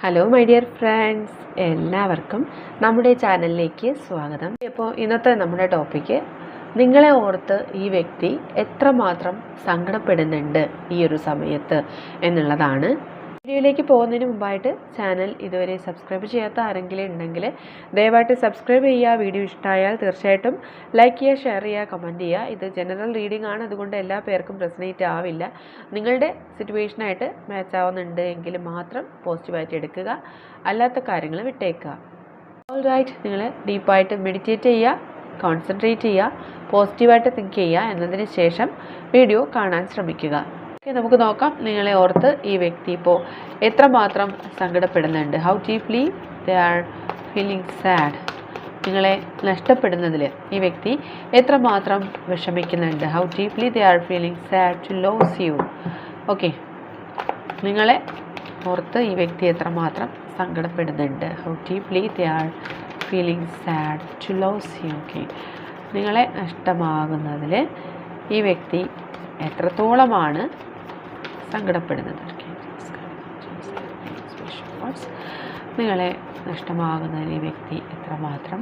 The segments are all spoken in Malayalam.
ഹലോ മൈ ഡിയർ ഫ്രണ്ട്സ് എല്ലാവർക്കും നമ്മുടെ ചാനലിലേക്ക് സ്വാഗതം. അപ്പോൾ ഇന്നത്തെ നമ്മുടെ ടോപ്പിക്ക് നിങ്ങളെ ഓർത്ത് ഈ വ്യക്തി എത്രമാത്രം സങ്കടപ്പെടുന്നുണ്ട് ഈ ഒരു സമയത്ത് എന്നുള്ളതാണ് വീഡിയോയിലേക്ക് പോകുന്നതിന് മുമ്പായിട്ട് ചാനൽ ഇതുവരെ സബ്സ്ക്രൈബ് ചെയ്യാത്ത ആരെങ്കിലും ഉണ്ടെങ്കിൽ ദയവായിട്ട് സബ്സ്ക്രൈബ് ചെയ്യുക. വീഡിയോ ഇഷ്ടമായാൽ തീർച്ചയായിട്ടും ലൈക്ക് ചെയ്യുക ഷെയർ ചെയ്യുക കമന്റ് ചെയ്യുക. ഇത് ജനറൽ റീഡിംഗ് ആണ്. അതുകൊണ്ട് എല്ലാ പേർക്കും റെസനേറ്റ് ആവില്ല. നിങ്ങളുടെ സിറ്റുവേഷനായിട്ട് മാച്ച് ആവുന്നുണ്ട് എങ്കിൽ മാത്രം പോസിറ്റീവായിട്ട് എടുക്കുക. അല്ലാത്ത കാര്യങ്ങൾ വിട്ടേക്കുക. ഓൾ റൈറ്റ് നിങ്ങൾ ഡീപ്പായിട്ട് മെഡിറ്റേറ്റ് ചെയ്യുക കോൺസെൻട്രേറ്റ് ചെയ്യുക പോസിറ്റീവായിട്ട് തിങ്ക് ചെയ്യുക എന്നതിന് ശേഷം വീഡിയോ കാണാൻ ശ്രമിക്കുക. ഓക്കെ നമുക്ക് നോക്കാം. നിങ്ങളെ ഓർത്ത് ഈ വ്യക്തി ഇപ്പോൾ എത്രമാത്രം സങ്കടപ്പെടുന്നുണ്ട്? How deeply they are feeling sad നിങ്ങളെ നഷ്ടപ്പെടുന്നതിൽ ഈ വ്യക്തി എത്രമാത്രം വിഷമിക്കുന്നുണ്ട്? How deeply they are feeling sad to lose you okay നിങ്ങളെ ഓർത്ത് ഈ വ്യക്തി എത്രമാത്രം സങ്കടപ്പെടുന്നുണ്ട്? How deeply they are feeling sad to lose you okay നിങ്ങളെ നഷ്ടമാകുന്നതിൽ ഈ വ്യക്തി എത്രത്തോളമാണ് സങ്കടപ്പെടുന്നത്. നിങ്ങളെ നഷ്ടമാകുന്നതിൽ ഈ വ്യക്തി എത്രമാത്രം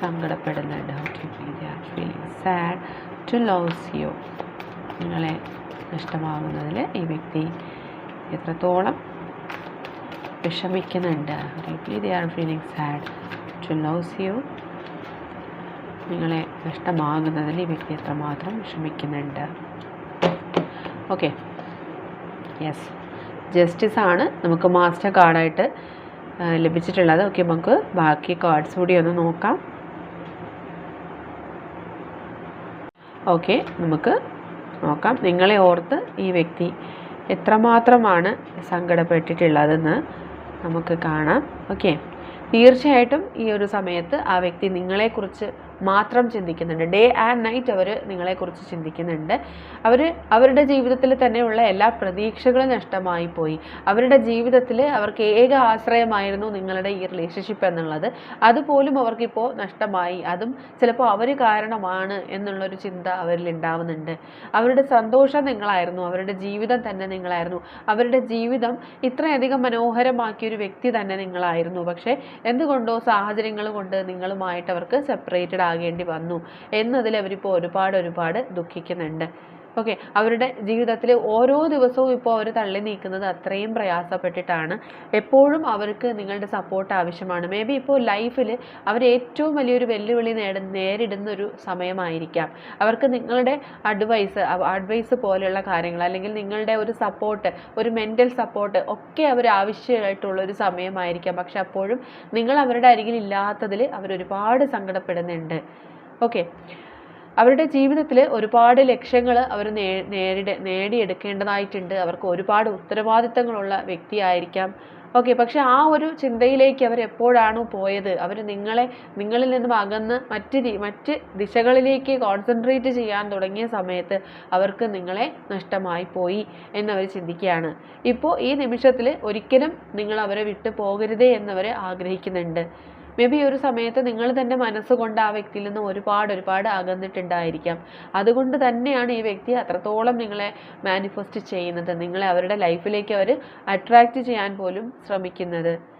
സങ്കടപ്പെടുന്നുണ്ട് സാഡ് ടു ലോസ് യു നിങ്ങളെ നഷ്ടമാകുന്നതിൽ ഈ വ്യക്തി എത്രത്തോളം വിഷമിക്കുന്നുണ്ട്. Deeply they are feeling sad to lose you നിങ്ങളെ നഷ്ടമാകുന്നതിൽ ഈ വ്യക്തി എത്രമാത്രം വിഷമിക്കുന്നുണ്ട്. ഓക്കെ യെസ് ജസ്റ്റിസ് ആണ് നമുക്ക് മാസ്റ്റർ കാർഡായിട്ട് ലഭിച്ചിട്ടുള്ളത്. ഓക്കെ നമുക്ക് ബാക്കി കാർഡ്സ് കൂടി ഒന്ന് നോക്കാം. ഓക്കെ നമുക്ക് നോക്കാം. നിങ്ങളെ ഓർത്ത് ഈ വ്യക്തി എത്രമാത്രമാണ് സങ്കടപ്പെട്ടിട്ടുള്ളതെന്ന് നമുക്ക് കാണാം. ഓക്കെ തീർച്ചയായിട്ടും ഈ ഒരു സമയത്ത് ആ വ്യക്തി നിങ്ങളെക്കുറിച്ച് മാത്രം ചിന്തിക്കുന്നുണ്ട്. ഡേ ആൻഡ് നൈറ്റ് അവർ നിങ്ങളെക്കുറിച്ച് ചിന്തിക്കുന്നുണ്ട്. അവർ അവരുടെ ജീവിതത്തിൽ തന്നെയുള്ള എല്ലാ പ്രതീക്ഷകളും നഷ്ടമായി പോയി. അവരുടെ ജീവിതത്തിൽ അവർക്ക് ഏക ആശ്രയമായിരുന്നു നിങ്ങളുടെ ഈ റിലേഷൻഷിപ്പ് എന്നുള്ളത്. അതുപോലും അവർക്കിപ്പോൾ നഷ്ടമായി. അതും ചിലപ്പോൾ അവർ കാരണമാണ് എന്നുള്ളൊരു ചിന്ത അവരിൽ ഉണ്ടാവുന്നുണ്ട്. അവരുടെ സന്തോഷം നിങ്ങളായിരുന്നു. അവരുടെ ജീവിതം തന്നെ നിങ്ങളായിരുന്നു. അവരുടെ ജീവിതം ഇത്രയധികം മനോഹരമാക്കിയൊരു വ്യക്തി തന്നെ നിങ്ങളായിരുന്നു. പക്ഷേ എന്തുകൊണ്ടോ സാഹചര്യങ്ങൾ കൊണ്ട് നിങ്ങളുമായിട്ട് അവർക്ക് സെപ്പറേറ്റഡ് ആകേണ്ടി വന്നു. എന്നതിൽ അവരിപ്പോൾ ഒരുപാട് ഒരുപാട് ദുഃഖിക്കുന്നുണ്ട്. ഓക്കെ അവരുടെ ജീവിതത്തിൽ ഓരോ ദിവസവും ഇപ്പോൾ അവർ തള്ളി നീക്കുന്നത് അത്രയും പ്രയാസപ്പെട്ടിട്ടാണ്. എപ്പോഴും അവർക്ക് നിങ്ങളുടെ സപ്പോർട്ട് ആവശ്യമാണ്. മേ ബി ഇപ്പോൾ ലൈഫിൽ അവർ ഏറ്റവും വലിയൊരു വെല്ലുവിളി നേട നേരിടുന്ന ഒരു സമയമായിരിക്കാം. അവർക്ക് നിങ്ങളുടെ അഡ്വൈസ് അഡ്വൈസ് പോലെയുള്ള കാര്യങ്ങൾ അല്ലെങ്കിൽ നിങ്ങളുടെ ഒരു സപ്പോർട്ട് ഒരു മെന്റൽ സപ്പോർട്ട് ഒക്കെ അവർ ആവശ്യമായിട്ടുള്ള ഒരു സമയമായിരിക്കാം. പക്ഷെ അപ്പോഴും നിങ്ങൾ അവരുടെ അരികിൽ ഇല്ലാത്തതിൽ അവർ ഒരുപാട് സങ്കടപ്പെടുന്നുണ്ട്. ഓക്കെ അവരുടെ ജീവിതത്തിൽ ഒരുപാട് ലക്ഷ്യങ്ങൾ അവർ നേരിട നേടിയെടുക്കേണ്ടതായിട്ടുണ്ട്. അവർക്ക് ഒരുപാട് ഉത്തരവാദിത്തങ്ങളുള്ള വ്യക്തിയായിരിക്കാം. ഓക്കെ പക്ഷെ ആ ഒരു ചിന്തയിലേക്ക് അവർ എപ്പോഴാണോ പോയത്? അവർ നിങ്ങളെ നിങ്ങളിൽ നിന്നും അകന്ന് മറ്റ് മറ്റ് ദിശകളിലേക്ക് കോൺസെൻട്രേറ്റ് ചെയ്യാൻ തുടങ്ങിയ സമയത്ത് അവർക്ക് നിങ്ങളെ നഷ്ടമായി പോയി എന്നവർ ചിന്തിക്കുകയാണ്. ഇപ്പോൾ ഈ നിമിഷത്തിൽ ഒരിക്കലും നിങ്ങൾ അവരെ വിട്ടു പോകരുതേ എന്നവർ ആഗ്രഹിക്കുന്നുണ്ട്. മേ ബി ഒരു സമയത്ത് നിങ്ങൾ തന്നെ മനസ്സുകൊണ്ട് ആ വ്യക്തിയിൽ നിന്ന് ഒരുപാട് ഒരുപാട് അകന്നിട്ടുണ്ടായിരിക്കാം. അതുകൊണ്ട് തന്നെയാണ് ഈ വ്യക്തി അത്രത്തോളം നിങ്ങളെ മാനിഫെസ്റ്റ് ചെയ്യുന്നത്. നിങ്ങളെ അവരുടെ ലൈഫിലേക്ക് അവർ അട്രാക്റ്റ് ചെയ്യാൻ പോലും ശ്രമിക്കുന്നത്.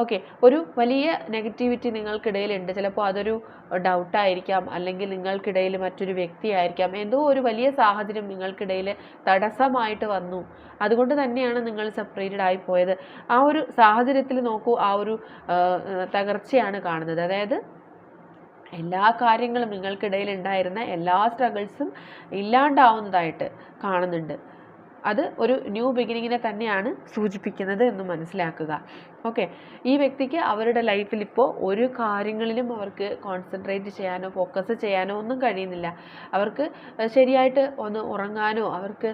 ഓക്കെ ഒരു വലിയ നെഗറ്റിവിറ്റി നിങ്ങൾക്കിടയിലുണ്ട്. ചിലപ്പോൾ അതൊരു ഡൗട്ടായിരിക്കാം അല്ലെങ്കിൽ നിങ്ങൾക്കിടയിൽ മറ്റൊരു വ്യക്തിയായിരിക്കാം. എന്തോ ഒരു വലിയ സാഹചര്യം നിങ്ങൾക്കിടയിൽ തടസ്സമായിട്ട് വന്നു. അതുകൊണ്ട് തന്നെയാണ് നിങ്ങൾ സെപ്പറേറ്റഡ് ആയി പോയത്. ആ ഒരു സാഹചര്യത്തിൽ നോക്കൂ ആ ഒരു തകർച്ചയാണ് കാണുന്നത്. അതായത് എല്ലാ കാര്യങ്ങളും നിങ്ങൾക്കിടയിൽ ഉണ്ടായിരുന്ന എല്ലാ സ്ട്രഗിൾസും ഇല്ലാണ്ടാവുന്നതായിട്ട് കാണുന്നുണ്ട്. അത് ഒരു ന്യൂ ബിഗിനിങ്ങിനെ തന്നെയാണ് സൂചിപ്പിക്കുന്നത് എന്ന് മനസ്സിലാക്കുക. ഓക്കെ. ഈ വ്യക്തിക്ക് അവരുടെ ലൈഫിൽ ഇപ്പോൾ ഒരു കാര്യങ്ങളിലും അവർക്ക് കോൺസെൻട്രേറ്റ് ചെയ്യാനോ ഫോക്കസ് ചെയ്യാനോ ഒന്നും കഴിയുന്നില്ല. അവർക്ക് ശരിയായിട്ട് ഒന്ന് ഉറങ്ങാനോ അവർക്ക്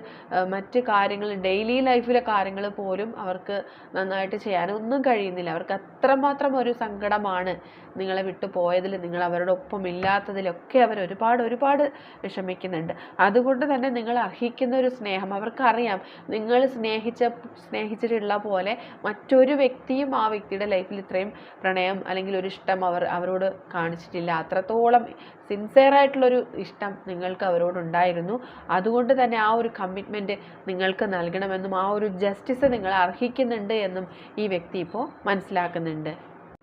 മറ്റ് കാര്യങ്ങൾ ഡെയിലി ലൈഫിലെ കാര്യങ്ങൾ പോലും അവർക്ക് നന്നായിട്ട് ചെയ്യാനോ ഒന്നും കഴിയുന്നില്ല. അവർക്ക് അത്രമാത്രം ഒരു സങ്കടമാണ് നിങ്ങളെ വിട്ടു പോയതിൽ നിങ്ങൾ അവരുടെ ഒപ്പം ഇല്ലാത്തതിലൊക്കെ അവർ ഒരുപാട് ഒരുപാട് വിഷമിക്കുന്നുണ്ട്. അതുകൊണ്ട് തന്നെ നിങ്ങൾ അർഹിക്കുന്ന ഒരു സ്നേഹം അവർക്കറിയാം. നിങ്ങൾ സ്നേഹിച്ച സ്നേഹിച്ചിട്ടുള്ള പോലെ മറ്റൊരു വ്യക്തിയും ആ വ്യക്തിയുടെ ലൈഫിൽ ഇത്രയും പ്രണയം അല്ലെങ്കിൽ ഒരു ഇഷ്ടം അവർ അവരോട് കാണിച്ചിട്ടില്ല. അത്രത്തോളം സിൻസിയറായിട്ടുള്ളൊരു ഇഷ്ടം നിങ്ങൾക്ക് അവരോടുണ്ടായിരുന്നു അതുകൊണ്ട് തന്നെ ആ ഒരു കമ്മിറ്റ്മെന്റ് നിങ്ങൾക്ക് നൽകണമെന്നും ആ ഒരു ജസ്റ്റിസ് നിങ്ങൾ അർഹിക്കുന്നുണ്ട് എന്നും ഈ വ്യക്തി ഇപ്പോൾ മനസ്സിലാക്കുന്നുണ്ട്.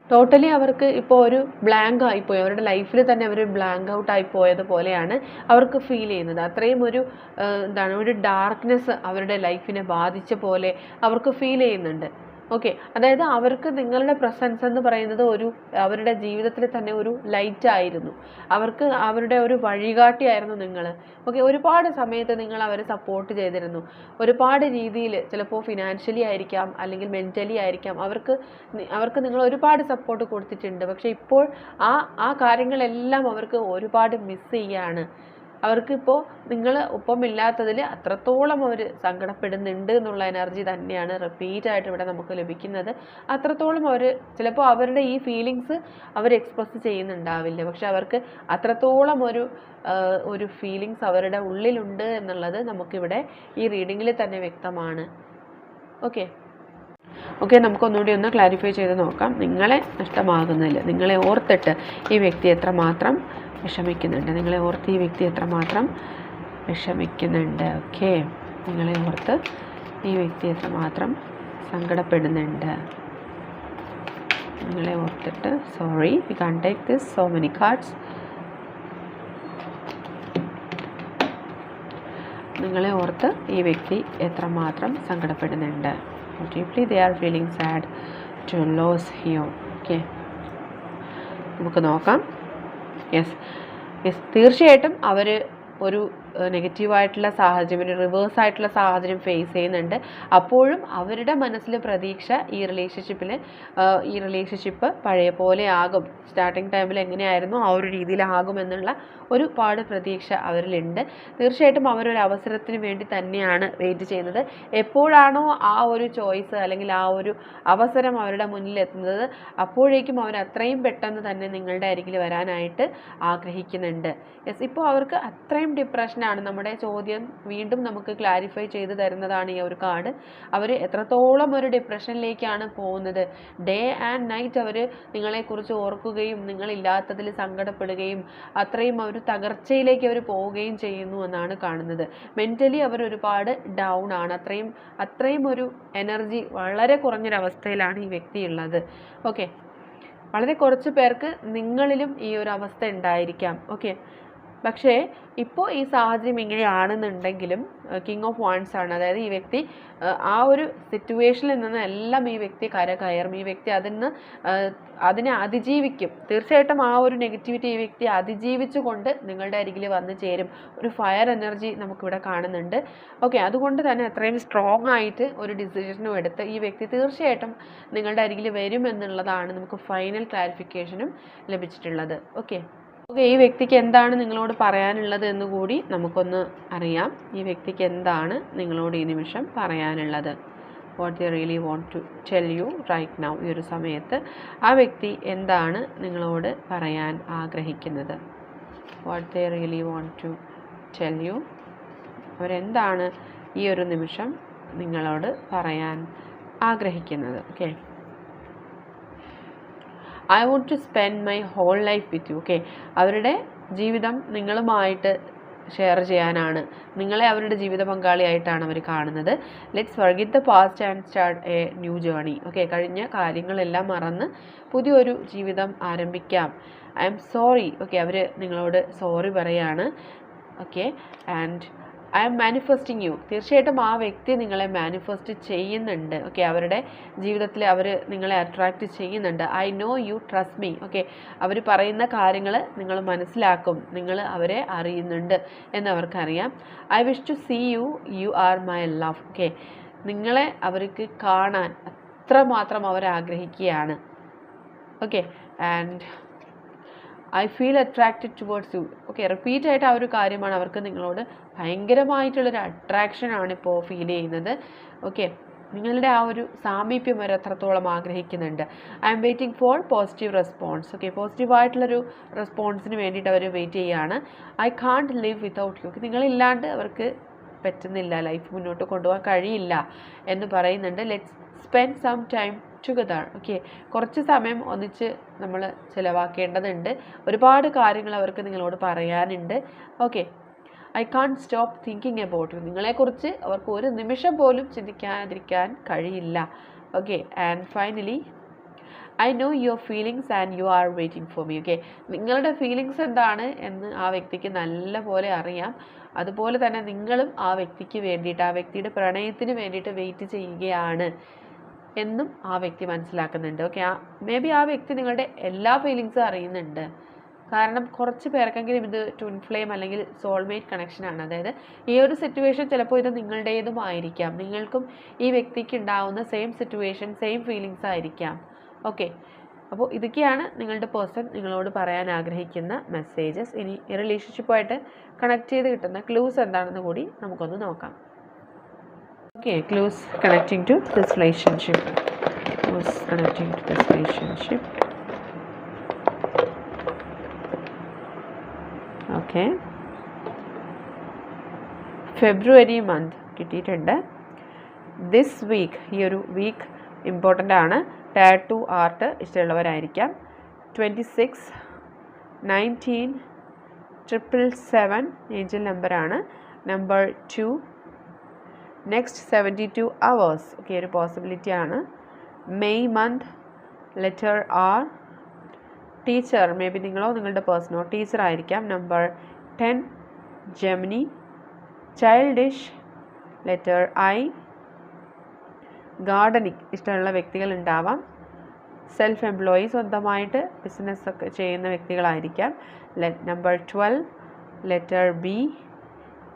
ടോട്ടലി അവർക്ക് ഇപ്പോൾ ഒരു ബ്ലാങ്ക് ആയിപ്പോയി. അവരുടെ ലൈഫിൽ തന്നെ അവർ ബ്ലാങ്ക് ഔട്ട് ആയി പോയതുപോലെയാണ് അവർക്ക് ഫീൽ ചെയ്യുന്നത്. അത്രയും ഒരു എന്താണ് ഒരു ഡാർക്ക്നെസ് അവരുടെ ലൈഫിനെ ബാധിച്ച പോലെ അവർക്ക് ഫീൽ ചെയ്യുന്നുണ്ട്. ഓക്കെ അതായത് അവർക്ക് നിങ്ങളുടെ പ്രസൻസ് എന്ന് പറയുന്നത് ഒരു അവരുടെ ജീവിതത്തിൽ തന്നെ ഒരു ലൈറ്റ് ആയിരുന്നു. അവർക്ക് അവരുടെ ഒരു വഴികാട്ടിയായിരുന്നു നിങ്ങൾ ഓക്കെ ഒരുപാട് സമയത്ത് നിങ്ങൾ അവരെ സപ്പോർട്ട് ചെയ്തിരുന്നു. ഒരുപാട് രീതിയിൽ ചിലപ്പോൾ ഫിനാൻഷ്യലി ആയിരിക്കാം അല്ലെങ്കിൽ മെന്റലി ആയിരിക്കാം. അവർക്ക് അവർക്ക് നിങ്ങൾ ഒരുപാട് സപ്പോർട്ട് കൊടുത്തിട്ടുണ്ട്. പക്ഷേ ഇപ്പോൾ ആ ആ കാര്യങ്ങളെല്ലാം അവർക്ക് ഒരുപാട് മിസ് ചെയ്യാണ്. അവർക്കിപ്പോൾ നിങ്ങൾ ഒപ്പമില്ലാത്തതിൽ അത്രത്തോളം അവർ സങ്കടപ്പെടുന്നുണ്ട് എന്നുള്ള എനർജി തന്നെയാണ് റിപ്പീറ്റായിട്ട് ഇവിടെ നമുക്ക് ലഭിക്കുന്നത്. അത്രത്തോളം അവർ ചിലപ്പോൾ അവരുടെ ഈ ഫീലിങ്സ് അവർ എക്സ്പ്രസ് ചെയ്യുന്നുണ്ടാവില്ല. പക്ഷെ അവർക്ക് അത്രത്തോളം ഒരു ഒരു ഫീലിങ്സ് അവരുടെ ഉള്ളിലുണ്ട് എന്നുള്ളത് നമുക്കിവിടെ ഈ റീഡിങ്ങിൽ തന്നെ വ്യക്തമാണ്. ഓക്കെ ഓക്കെ നമുക്കൊന്നുകൂടി ഒന്ന് ക്ലാരിഫൈ ചെയ്ത് നോക്കാം. നിങ്ങളെ നഷ്ടമാകുന്നില്ല നിങ്ങളെ ഓർത്തിട്ട് ഈ വ്യക്തി എത്രമാത്രം വിഷമിക്കുന്നുണ്ട്. നിങ്ങളെ ഓർത്ത് ഈ വ്യക്തി എത്രമാത്രം വിഷമിക്കുന്നുണ്ട്. ഓക്കെ? നിങ്ങളെ ഓർത്ത് ഈ വ്യക്തി എത്രമാത്രം സങ്കടപ്പെടുന്നുണ്ട്. നിങ്ങളെ ഓർത്തിട്ട് sorry we can take this so many cards നിങ്ങളെ ഓർത്ത് ഈ വ്യക്തി എത്രമാത്രം സങ്കടപ്പെടുന്നുണ്ട്. Deeply they are feeling sad to lose ഹിയോ okay നമുക്ക് നോക്കാം. യെസ് യെസ് തീർച്ചയായിട്ടും അവർ ഒരു നെഗറ്റീവായിട്ടുള്ള സാഹചര്യം റിവേഴ്സ് ആയിട്ടുള്ള സാഹചര്യം ഫേസ് ചെയ്യുന്നുണ്ട്. അപ്പോഴും അവരുടെ മനസ്സിൽ പ്രതീക്ഷ ഈ റിലേഷൻഷിപ്പിൽ ഈ റിലേഷൻഷിപ്പ് പഴയ പോലെ ആകും. സ്റ്റാർട്ടിങ് ടൈമിൽ എങ്ങനെയായിരുന്നു ആ ഒരു രീതിയിലാകുമെന്നുള്ള ഒരുപാട് പ്രതീക്ഷ അവരിലുണ്ട്. തീർച്ചയായിട്ടും അവരൊരു അവസരത്തിന് വേണ്ടി തന്നെയാണ് വെയിറ്റ് ചെയ്യുന്നത്. എപ്പോഴാണോ ആ ഒരു ചോയ്സ് അല്ലെങ്കിൽ ആ ഒരു അവസരം അവരുടെ മുന്നിൽ എത്തുന്നത് അപ്പോഴേക്കും അവർ അത്രയും പെട്ടെന്ന് തന്നെ നിങ്ങളുടെ അരികിൽ വരാനായിട്ട് ആഗ്രഹിക്കുന്നുണ്ട്. യെസ് ഇപ്പോൾ അവർക്ക് അത്രയും ഡിപ്രഷനാണ് നമ്മുടെ ചോദ്യം വീണ്ടും നമുക്ക് ക്ലാരിഫൈ ചെയ്ത് തരുന്നതാണ് ഈ ഒരു കാർഡ് അവർ എത്രത്തോളം ഒരു ഡിപ്രഷനിലേക്കാണ് പോകുന്നത്. ഡേ ആൻഡ് നൈറ്റ് അവർ നിങ്ങളെക്കുറിച്ച് ഓർക്കുകയും നിങ്ങളില്ലാത്തതിൽ സങ്കടപ്പെടുകയും അത്രയും അവർ തകർച്ചയിലേക്ക് അവർ പോവുകയും ചെയ്യുന്നു എന്നാണ് കാണുന്നത്. മെന്റലി അവർ ഒരുപാട് ഡൗൺ ആണ്. അത്രയും അത്രയും ഒരു എനർജി വളരെ കുറഞ്ഞൊരവസ്ഥയിലാണ് ഈ വ്യക്തി ഉള്ളത് ഓക്കെ വളരെ കുറച്ച് പേർക്ക് നിങ്ങളിലും ഈ ഒരു അവസ്ഥ ഉണ്ടായിരിക്കാം. ഓക്കെ പക്ഷേ ഇപ്പോൾ ഈ സാഹചര്യം ഇങ്ങനെയാണെന്നുണ്ടെങ്കിലും കിങ് ഓഫ് വാൻസ് ആണ്. അതായത് ഈ വ്യക്തി ആ, ഒരു സിറ്റുവേഷനിൽ നിന്ന് എല്ലാം ഈ വ്യക്തി കര കയറും ഈ വ്യക്തി അതിന് അതിനെ അതിജീവിക്കും. തീർച്ചയായിട്ടും ആ ഒരു നെഗറ്റിവിറ്റി ഈ വ്യക്തി അതിജീവിച്ചുകൊണ്ട് നിങ്ങളുടെ അരികിൽ വന്നു ചേരും. ഒരു ഫയർ എനർജി നമുക്കിവിടെ കാണുന്നുണ്ട്. ഓക്കെ അതുകൊണ്ട് തന്നെ അത്രയും സ്ട്രോങ് ആയിട്ട് ഒരു ഡിസിഷനും എടുത്ത് ഈ വ്യക്തി തീർച്ചയായിട്ടും നിങ്ങളുടെ അരികിൽ വരും എന്നുള്ളതാണ് നമുക്ക് ഫൈനൽ ക്ലാരിഫിക്കേഷനും ലഭിച്ചിട്ടുള്ളത്. ഓക്കെ ഈ വ്യക്തിക്ക് എന്താണ് നിങ്ങളോട് പറയാനുള്ളത് എന്ന് കൂടി നമുക്കൊന്ന് അറിയാം. ഈ വ്യക്തിക്ക് എന്താണ് നിങ്ങളോട് ഈ നിമിഷം പറയാനുള്ളത്? What the really want to tell you right now ഈ ഒരു സമയത്ത് ആ വ്യക്തി എന്താണ് നിങ്ങളോട് പറയാൻ ആഗ്രഹിക്കുന്നത്? What they really want to tell you അവരെന്താണ് ഈ ഒരു നിമിഷം നിങ്ങളോട് പറയാൻ ആഗ്രഹിക്കുന്നത്? Okay I want to spend my whole life with you okay അവരുടെ ജീവിതം നിങ്ങളുമായിട്ട് ഷെയർ ചെയ്യാനാണ്. നിങ്ങളെ അവരുടെ ജീവിത പങ്കാളിയായിട്ടാണ് അവർ കാണുന്നത്. Let's forget the past and start a new journey okay കഴിഞ്ഞ കാര്യങ്ങളെല്ലാം മറന്ന് പുതിയൊരു ജീവിതം ആരംഭിക്കാം. ഐ എം സോറി ഓക്കെ അവർ നിങ്ങളോട് സോറി പറയാണ് okay and I'm manifesting you തീർച്ചയായിട്ടും ആ വ്യക്തി നിങ്ങളെ മാനിഫെസ്റ്റ് ചെയ്യുന്നുണ്ട്. ഓക്കെ അവരുടെ ജീവിതത്തിൽ അവർ നിങ്ങളെ അട്രാക്റ്റ് ചെയ്യുന്നുണ്ട്. I know you trust me okay അവർ പറയുന്ന കാര്യങ്ങൾ നിങ്ങൾ മനസ്സിലാക്കും. നിങ്ങൾ അവരെ അറിയുന്നുണ്ട് എന്ന് അവർക്കറിയാം I wish to see you you are my love okay നിങ്ങളെ അവർക്ക് കാണാൻ അത്രമാത്രം അവർ ആഗ്രഹിക്കുകയാണ് okay and I feel attracted towards you okay repeat ആയിട്ട് ആ ഒരു കാര്യമാണ് അവർക്ക് നിങ്ങളോട് ഭയങ്കരമായിട്ടുള്ളൊരു അട്രാക്ഷനാണ് ഇപ്പോൾ ഫീൽ ചെയ്യുന്നത്. ഓക്കെ നിങ്ങളുടെ ആ ഒരു സാമീപ്യം അവർ എത്രത്തോളം ആഗ്രഹിക്കുന്നുണ്ട്. I am waiting for positive response okay പോസിറ്റീവായിട്ടുള്ളൊരു റെസ്പോൺസിന് വേണ്ടിയിട്ട് അവർ വെയിറ്റ് ചെയ്യുകയാണ് I can't live without you നിങ്ങളില്ലാണ്ട് അവർക്ക് പറ്റുന്നില്ല. ലൈഫ് മുന്നോട്ട് കൊണ്ടുപോകാൻ കഴിയില്ല എന്ന് പറയുന്നുണ്ട്. Let's spend some time together okay കുറച്ച് സമയം ഒന്നിച്ച് നമ്മൾ ചിലവാക്കേണ്ടതുണ്ട്. ഒരുപാട് കാര്യങ്ങൾ അവർക്ക് നിങ്ങളോട് പറയാനുണ്ട്. Okay I can stop thinking about you നിങ്ങളെക്കുറിച്ച് അവർക്ക് ഒരു നിമിഷം പോലും ചിന്തിക്കാതിരിക്കാൻ കഴിയില്ല. Okay and finally I know your feelings and you are waiting for me okay നിങ്ങളുടെ ഫീലിങ്സ് എന്താണ് എന്ന് ആ വ്യക്തിക്ക് നല്ല പോലെ അറിയാം. അതുപോലെ തന്നെ നിങ്ങളും ആ വ്യക്തിക്ക് വേണ്ടിയിട്ട് ആ വ്യക്തിയുടെ പ്രണയത്തിന് വേണ്ടിയിട്ട് വെയിറ്റ് ചെയ്യുകയാണ്. എന്നും ആ വ്യക്തി മനസ്സിലാക്കുന്നുണ്ട്. ഓക്കെ ആ മേ ബി ആ വ്യക്തി നിങ്ങളുടെ എല്ലാ ഫീലിങ്സും അറിയുന്നുണ്ട്. കാരണം കുറച്ച് പേർക്കെങ്കിലും ഇത് ട്വിൻ ഫ്ലെയിം അല്ലെങ്കിൽ സോൾമേറ്റ് കണക്ഷനാണ് അതായത് ഈ ഒരു സിറ്റുവേഷൻ ചിലപ്പോൾ ഇത് നിങ്ങളുടേതും ആയിരിക്കാം. നിങ്ങൾക്കും ഈ വ്യക്തിക്ക് ഉണ്ടാവുന്ന സെയിം സിറ്റുവേഷൻ സെയിം ഫീലിങ്സ് ആയിരിക്കാം. ഓക്കെ അപ്പോൾ ഇതൊക്കെയാണ് നിങ്ങളുടെ പേഴ്സൺ നിങ്ങളോട് പറയാൻ ആഗ്രഹിക്കുന്ന മെസ്സേജസ് ഇനി ഈ റിലേഷൻഷിപ്പുമായിട്ട് കണക്ട് ചെയ്ത് കിട്ടുന്ന ക്ലൂസ് എന്താണെന്ന് കൂടി നമുക്കൊന്ന് നോക്കാം. Okay close connecting to this relationship. Close connecting to this relationship. Okay February month കിട്ടിയിട്ടുണ്ട്. ദിസ് വീക്ക് ഈ ഒരു വീക്ക് ഇമ്പോർട്ടന്റ് ആണ്. Tattoo art ഇഷ്ടമുള്ളവരായിരിക്കാം. Twenty six nineteen triple seven angel നമ്പറാണ് number two next seventy two hours okay ഒരു പോസിബിലിറ്റി ആണ്. May month letter R teacher may be നിങ്ങളോ നിങ്ങളുടെ പേഴ്സണോ ടീച്ചർ ആയിരിക്കാം. Number ten Gemini childish letter I gardening ഇഷ്ടമുള്ള വ്യക്തികൾ ഉണ്ടാവാം. സെൽഫ് എംപ്ലോയി സ്വന്തമായിട്ട് ബിസിനസ് ഒക്കെ ചെയ്യുന്ന വ്യക്തികളായിരിക്കാം. Number twelve letter B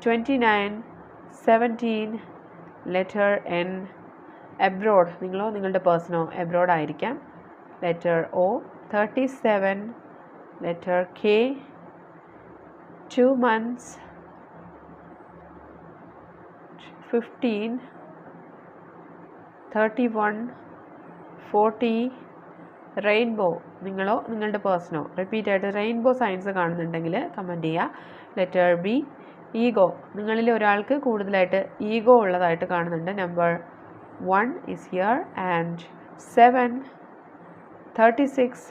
twenty nine seventeen letter N abroad നിങ്ങളോ നിങ്ങളുടെ പേഴ്സണോ എബ്രോഡ് ആയിരിക്കാം. Letter O thirty seven letter K two months fifteen thirty one forty rainbow നിങ്ങളോ നിങ്ങളുടെ പേഴ്സണോ റിപ്പീറ്റ് ആയിട്ട് റെയിൻബോ സയൻസ് കാണുന്നുണ്ടെങ്കിൽ കമന്റ് ചെയ്യുക. Letter B ego. നിങ്ങളിൽ ഒരാൾക്ക് കൂടുതലായിട്ട് ഈഗോ ഉള്ളതായിട്ട് കാണുന്നുണ്ട്. Number one is here and seven thirty six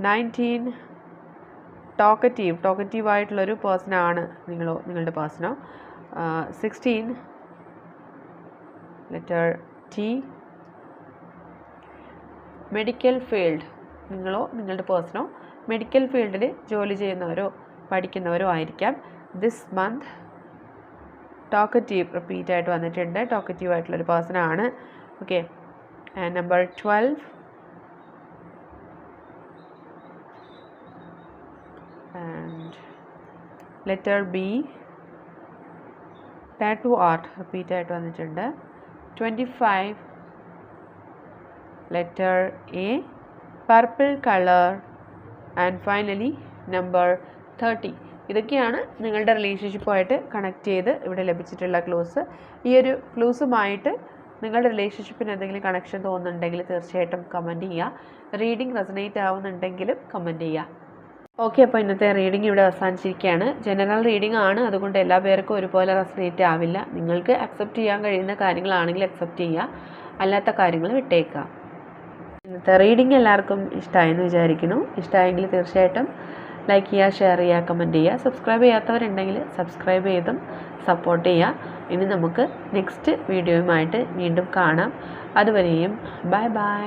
nineteen talkative talkative ആയിട്ടുള്ളൊരു പേഴ്സണാണ് നിങ്ങളോ നിങ്ങളുടെ പേഴ്സണോ sixteen letter T medical field നിങ്ങളോ നിങ്ങളുടെ പേഴ്സണോ മെഡിക്കൽ ഫീൽഡിൽ ജോലി ചെയ്യുന്നവരോ. പഠിക്കുന്നവരോ ആയിരിക്കാം. ദിസ് മന്ത് ടോക്കറ്റീവ് റിപ്പീറ്റ് ആയിട്ട് വന്നിട്ടുണ്ട്. ടോക്കറ്റീവ് ആയിട്ടുള്ളൊരു പേഴ്സൺ ആണ്. Okay number twelve and letter B tattoo art repeat ആയിട്ട് വന്നിട്ടുണ്ട്. Twenty five letter A purple colour and finally number thirty ഇതൊക്കെയാണ് നിങ്ങളുടെ റിലേഷൻഷിപ്പുമായിട്ട് കണക്ട് ചെയ്ത് ഇവിടെ ലഭിച്ചിട്ടുള്ള ക്ലൂസ് ഈ ഒരു ക്ലൂസുമായിട്ട് നിങ്ങളുടെ റിലേഷൻഷിപ്പിന് എന്തെങ്കിലും കണക്ഷൻ തോന്നുന്നുണ്ടെങ്കിൽ തീർച്ചയായിട്ടും കമന്റ് ചെയ്യുക. റീഡിംഗ് റെസനേറ്റ് ആവുന്നുണ്ടെങ്കിലും കമന്റ് ചെയ്യുക. ഓക്കെ അപ്പോൾ ഇന്നത്തെ റീഡിംഗ് ഇവിടെ അവസാനിച്ചിരിക്കുകയാണ്. ജനറൽ റീഡിംഗ് ആണ്. അതുകൊണ്ട് എല്ലാ പേർക്കും ഒരുപോലെ റെസനേറ്റ് ആവില്ല. നിങ്ങൾക്ക് അക്സെപ്റ്റ് ചെയ്യാൻ കഴിയുന്ന കാര്യങ്ങളാണെങ്കിൽ അക്സെപ്റ്റ് ചെയ്യുക. അല്ലാത്ത കാര്യങ്ങൾ വിട്ടേക്കുക. ഇന്നത്തെ റീഡിംഗ് എല്ലാവർക്കും ഇഷ്ടമായെന്ന് വിചാരിക്കുന്നു. ഇഷ്ടമായെങ്കിൽ തീർച്ചയായിട്ടും ലൈക്ക് ചെയ്യുക ഷെയർ ചെയ്യുക കമന്റ് ചെയ്യുക. സബ്സ്ക്രൈബ് ചെയ്യാത്തവരുണ്ടെങ്കിൽ സബ്സ്ക്രൈബ് ചെയ്തും സപ്പോർട്ട് ചെയ്യുക. ഇനി നമുക്ക് നെക്സ്റ്റ് വീഡിയോയുമായിട്ട് വീണ്ടും കാണാം. അതുവരെയും ബൈ ബൈ